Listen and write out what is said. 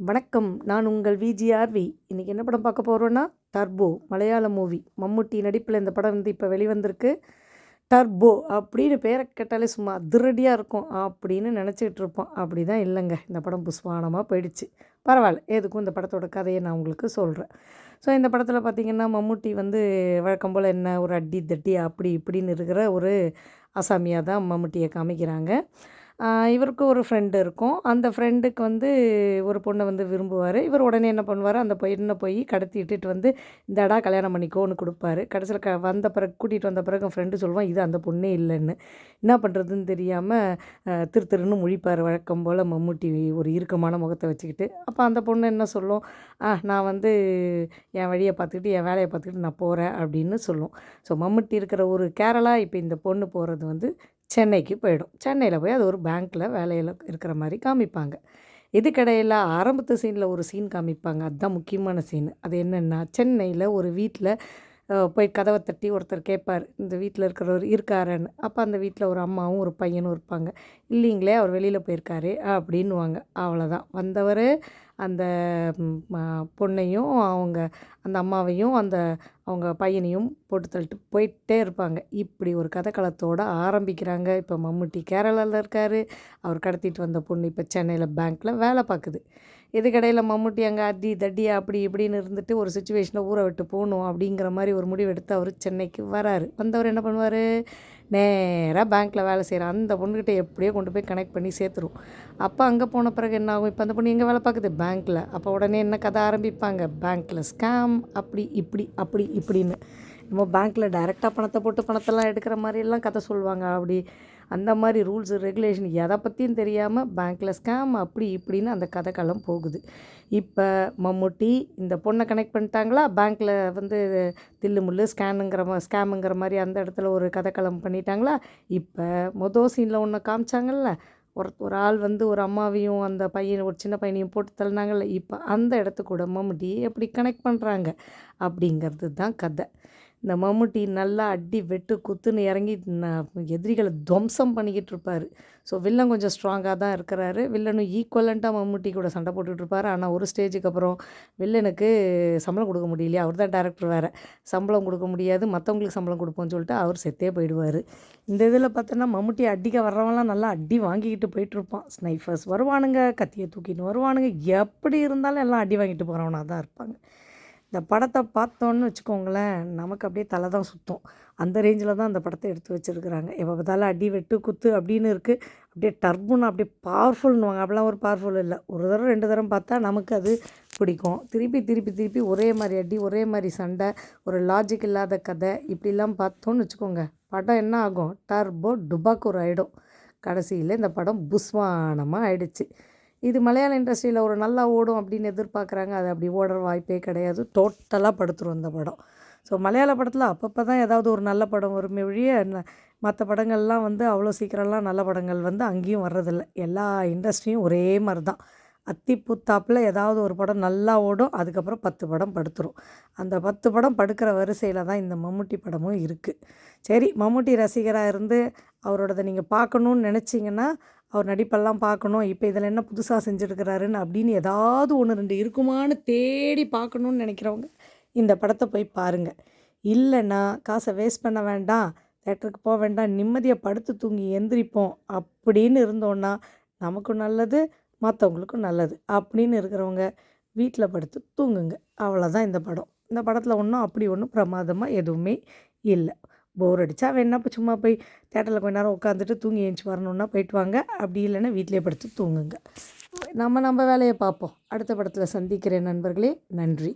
வணக்கம். நான் உங்கள் விஜிஆர்வி இன்றைக்கி என்ன படம் பார்க்க போகிறோன்னா டர்போ மலையாள மூவி. மம்முட்டி நடிப்பில் இந்த படம் வந்து இப்போ வெளிவந்திருக்கு. டர்போ அப்படின்னு பேரை கேட்டாலே சும்மா அதிரடியாக இருக்கும். அப்படின்னு நினச்சிக்கிட்டு இருப்போம். அப்படி தான் இல்லைங்க. இந்த படம் புஷ்வானமாக போயிடுச்சு. பரவாயில்ல. எதுக்கும் இந்த படத்தோட கதையை நான் உங்களுக்கு சொல்கிறேன் ஸோ இந்த படத்தில் பார்த்திங்கன்னா மம்முட்டி வந்து வழக்கம் போல் என்ன ஒரு அடி தட்டி அப்படி இப்படின்னு இருக்கிற ஒரு அசாமியாக தான் மம்முட்டியை காமிக்கிறாங்க. இவருக்கு ஒரு ஃப்ரெண்டு இருக்கும். அந்த ஃப்ரெண்டுக்கு வந்து ஒரு பொண்ணை வந்து விரும்புவார். இவர் உடனே என்ன பண்ணுவார்? அந்த பொண்ணை போய் கடத்தி இட்டுட்டு வந்து இந்தடா கல்யாணம் பண்ணிக்கோன்னு கொடுப்பாரு. கடைசியில் க வந்த பிறகு கூட்டிகிட்டு வந்த பிறகு ஃப்ரெண்டு சொல்லுவான் இது அந்த பொண்ணே இல்லைன்னு. என்ன பண்ணுறதுன்னு தெரியாமல் திரு திருன்னு முழிப்பார் வழக்கம் போல் மம்முட்டி ஒரு இறுக்கமான முகத்தை வச்சுக்கிட்டு. அப்போ அந்த பொண்ணு என்ன சொல்லும்? ஆ நான் வந்து என் வழியை பார்த்துக்கிட்டு என் வேலையை பார்த்துக்கிட்டு நான் போகிறேன் அப்படின்னு சொல்லும். ஸோ மம்முட்டி இருக்கிற ஒரு கேரளா இப்போ இந்த பொண்ணு போகிறது வந்து சென்னைக்கு போயிடும். சென்னையில் போய் அது ஒரு பேங்க்கில் வேலையில் இருக்கிற மாதிரி காமிப்பாங்க. இதுக்கடையில் ஆரம்பத்து சீனில் ஒரு சீன் காமிப்பாங்க. அதுதான் முக்கியமான சீன். அது என்னென்னா சென்னையில் ஒரு வீட்டில் போய் கதவை தட்டி ஒருத்தர் கேட்பார் இந்த வீட்டில் இருக்கிறவர் இருக்காருன்னு. அப்போ அந்த வீட்டில் ஒரு அம்மாவும் ஒரு பையனும் இருப்பாங்க. இல்லைங்களே அவர் வெளியில் போயிருக்காரு அப்படின்வாங்க அவ்வளோதான் வந்தவர் அந்த பொண்ணையும் அவங்க அந்த அம்மாவையும் அந்த அவங்க பையனையும் போட்டு தள்ளிட்டு போயிட்டே இருப்பாங்க. இப்படி ஒரு கதைக்களத்தோடு ஆரம்பிக்கிறாங்க. இப்போ மம்முட்டி கேரளாவில் இருக்கார். அவர் கடத்திட்டு வந்த பொண்ணு இப்போ சென்னையில் பேங்க்கில் வேலை பார்க்குது இதுக்கடையில் மம்முட்டி அங்கே அடி தடி அப்படி இப்படின்னு இருந்துட்டு ஒரு சுச்சுவேஷனில் ஊரை விட்டு போகணும் அப்படிங்கிற மாதிரி ஒரு முடிவு எடுத்து அவர் சென்னைக்கு வராரு. வந்தவர் என்ன பண்ணுவார்? நேராக பேங்க்கில் வேலை செய்கிற அந்த பொண்ணுக்கிட்ட எப்படியோ கொண்டு போய் கனெக்ட் பண்ணி சேர்த்துரும் அப்போ அங்கே போன பிறகு என்ன ஆகும்? இப்போ அந்த பொண்ணு எங்கே வேலை பார்க்குது? பேங்க்கில் அப்போ உடனே என்ன கதை ஆரம்பிப்பாங்க? பேங்க்கில் ஸ்கேம் அப்படி இப்படி அப்படி இப்படின்னு. நம்ம பேங்க்கில் டைரெக்டாக பணத்தை போட்டு பணத்தெல்லாம் எடுக்கிற மாதிரியெல்லாம் கதை சொல்லுவாங்க. அப்படி அந்த மாதிரி ரூல்ஸ் ரெகுலேஷன் எதை பற்றியும் தெரியாமல் பேங்க்கில் ஸ்கேம் அப்படி இப்படின்னு அந்த கதைக்களம் போகுது. இப்போ மம்முட்டி இந்த பொண்ணை கனெக்ட் பண்ணிட்டாங்களா? பேங்க்கில் வந்து தில்லு முள்ளு ஸ்கேனுங்கிற மா ஸ்கேமுங்கிற மாதிரி அந்த இடத்துல ஒரு கதைக்களம் பண்ணிட்டாங்களா? இப்போ மொதல் சீனில் ஒன்று காமிச்சாங்கல்ல? ஒரு ஒரு ஆள் வந்து ஒரு அம்மாவையும் அந்த பையன் ஒரு சின்ன பையனையும் போட்டு தள்ளினாங்கல்ல? இப்போ அந்த இடத்துக்கூட மம்முட்டி எப்படி கனெக்ட் பண்ணுறாங்க அப்படிங்கிறது தான் கதை. இந்த மம்முட்டி நல்லா அடி வெட்டு குத்துன்னு இறங்கி எதிரிகளை துவம்சம் பண்ணிக்கிட்டு இருப்பார். ஸோ வில்லன் கொஞ்சம் ஸ்ட்ராங்காக தான் இருக்கிறாரு. வில்லனும் ஈக்குவலண்ட்டாக மம்முட்டி கூட சண்டை போட்டுட்ருப்பார் ஆனால் ஒரு ஸ்டேஜுக்கு அப்புறம் வில்லனுக்கு சம்பளம் கொடுக்க முடியலையா. அவர் தான் டேரக்டர் வேறு. சம்பளம் கொடுக்க முடியாது. மற்றவங்களுக்கு சம்பளம் கொடுப்போம்னு சொல்லிட்டு அவர் செத்தே போயிடுவார். இந்த இதில் பார்த்தோன்னா மம்முட்டி அடிக்க வர்றவங்களாம் நல்லா அடி வாங்கிக்கிட்டு போயிட்டுருப்பான் ஸ்னைஃபர்ஸ் வருவானுங்க கத்தியை தூக்கிட்டு வருவானுங்க. எப்படி இருந்தாலும் எல்லாம் அடி வாங்கிட்டு போகிறவனாக தான் இருப்பாங்க. இந்த படத்தை பார்த்தோன்னு வச்சுக்கோங்களேன் நமக்கு அப்படியே தலை தான் சுற்றும் அந்த ரேஞ்சில் தான் அந்த படத்தை எடுத்து வச்சுருக்குறாங்க. எப்போ பார்த்தாலும் அடி வெட்டு குத்து அப்படின்னு இருக்குது அப்படியே டர்புன்னு அப்படியே பவர்ஃபுல்னுவாங்க அப்படிலாம் ஒரு பவர்ஃபுல் இல்லை. ஒரு தடவை ரெண்டு தடவை பார்த்தா நமக்கு அது பிடிக்கும். திருப்பி திருப்பி திருப்பி ஒரே மாதிரி அடி ஒரே மாதிரி சண்டை ஒரு லாஜிக் இல்லாத கதை இப்படிலாம் பார்த்தோன்னு வச்சுக்கோங்க. படம் என்ன ஆகும்? டர்போ டுபாக்கூர் ஆகிடும் கடைசியில் இந்த படம் புஸ்வானமாக ஆயிடுச்சு. இது மலையாள இண்டஸ்ட்ரியில் ஒரு நல்லா ஓடும் அப்படின்னு எதிர்பார்க்குறாங்க. அது அப்படி ஓடுற வாய்ப்பே கிடையாது. டோட்டலாக படுத்துரும் அந்த படம். ஸோ மலையாள படத்தில் அப்பப்போ தான் ஏதாவது ஒரு நல்ல படம் வருமே வழிய மற்ற படங்கள்லாம் வந்து அவ்வளோ சீக்கிரம்லாம் நல்ல படங்கள் வந்து அங்கேயும் வர்றதில்ல. எல்லா இண்டஸ்ட்ரியும் ஒரே மாதிரி தான் அத்தி பூத்தாப்பில் ஏதாவது ஒரு படம் நல்லா ஓடும் அதுக்கப்புறம் பத்து படம் படுத்துரும். அந்த பத்து படம் படுக்கிற வரிசையில் தான் இந்த மம்முட்டி படமும் இருக்குது சரி மம்முட்டி ரசிகராக இருந்து அவரோடதை நீங்கள் பார்க்கணுன்னு நினச்சிங்கன்னா அவர் நடிப்பெல்லாம் பார்க்கணும். இப்போ இதில் என்ன புதுசாக செஞ்சுருக்கிறாருன்னு அப்படின்னு ஏதாவது ஒன்று ரெண்டு இருக்குமான்னு தேடி பார்க்கணுன்னு நினைக்கிறவங்க இந்த படத்தை போய் பாருங்கள் இல்லைன்னா காசை வேஸ்ட் பண்ண வேண்டாம். தேட்டருக்கு போக வேண்டாம். நிம்மதியாக படுத்து தூங்கி எந்திரிப்போம் அப்படின்னு இருந்தோன்னா நமக்கும் நல்லது மற்றவங்களுக்கும் நல்லது அப்படின்னு இருக்கிறவங்க வீட்டில் படுத்து தூங்குங்க. அவ்வளோதான் இந்த படம். இந்த படத்தில் ஒன்றும் அப்படி ஒன்றும் பிரமாதமாக எதுவுமே இல்லை. போர் அடித்தா வேணா இப்போ சும்மா போய் தேட்டரில் கொஞ்ச நேரம் உட்காந்துட்டு தூங்கி ஏஞ்சி வரணுன்னா போயிட்டு வாங்க. அப்படி இல்லைன்னா வீட்டிலே படுத்து தூங்குங்க. நம்ம நம்ம வேலையை பார்ப்போம். அடுத்த படத்தில் சந்திக்கிறேன் நண்பர்களே. நன்றி.